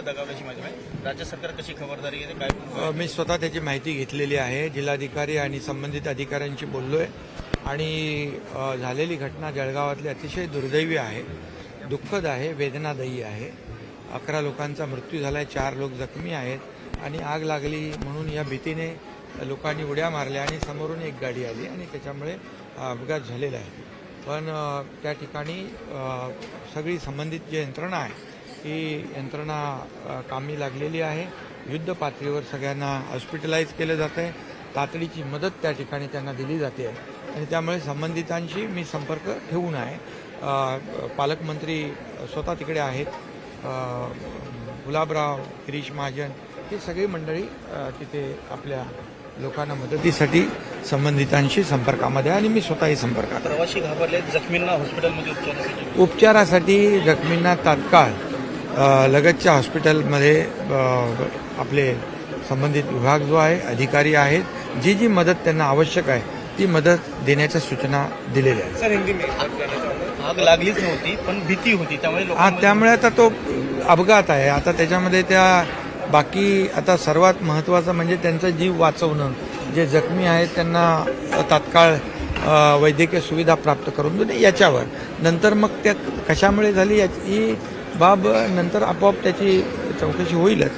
दगावल्याची माहिती. आहे राज्य सरकार कशी खबरदारी घेते काय मी स्वतः त्याची माहिती घेतलेली आहे. जिल्हाधिकारी आणि संबंधित अधिकाऱ्यांशी बोललोय. आणि झालेली घटना जळगावातली अतिशय दुर्दैवी आहे. दुःखद आहे वेदनादायी आहे. अकरा लोकांचा मृत्यू झाला आहे चार लोक जखमी आहेत. आणि आग लागली म्हणून या भीतीने लोकांनी उड्या मारल्या आणि समोरून एक गाडी आली आणि त्याच्यामुळे अपघात झालेला आहे. पण त्या ठिकाणी सगळी संबंधित जी यंत्रणा आहे ही यंत्रणा कामी लागलेली आहे. युद्ध पातळीवर सगळ्यांना हॉस्पिटलाइज केलं जात आहे तातडीची मदत त्या ठिकाणी त्यांना दिली जाते. आणि त्यामुळे संबंधितांशी मी संपर्क ठेवून आहे. पालकमंत्री स्वतः तिकडे आहेत. गुलाबराव गिरीश महाजन ही सगळी मंडळी तिथे आपल्या लोकांना मदतीसाठी संबंधितांशी संपर्कामध्ये आणि मी स्वतःही संपर्कात. प्रवासी घाबरले जखमींना हॉस्पिटलमध्ये उपचारासाठी. उपचारासाठी जखमींना तात्काळ लगतच्या हॉस्पिटलमध्ये आपले संबंधित विभाग जो आहे अधिकारी आहेत जी जी मदत त्यांना आवश्यक आहे ती मदत देण्याच्या सूचना दिलेल्या आहेत. सर हिंदी आग लागलीच नव्हती पण भीती होती त्यामुळे हा त्यामुळे आता तो अपघात आहे. आता त्याच्यामध्ये त्या बाकी आता सर्वात महत्त्वाचं म्हणजे त्यांचा जीव वाचवणं. जे जखमी आहेत त्यांना तात्काळ वैद्यकीय सुविधा प्राप्त करून देणे याच्यावर. नंतर मग त्या कशामुळे झाली याची बाब नंतर आपोआप त्याची चौकशी होईलच.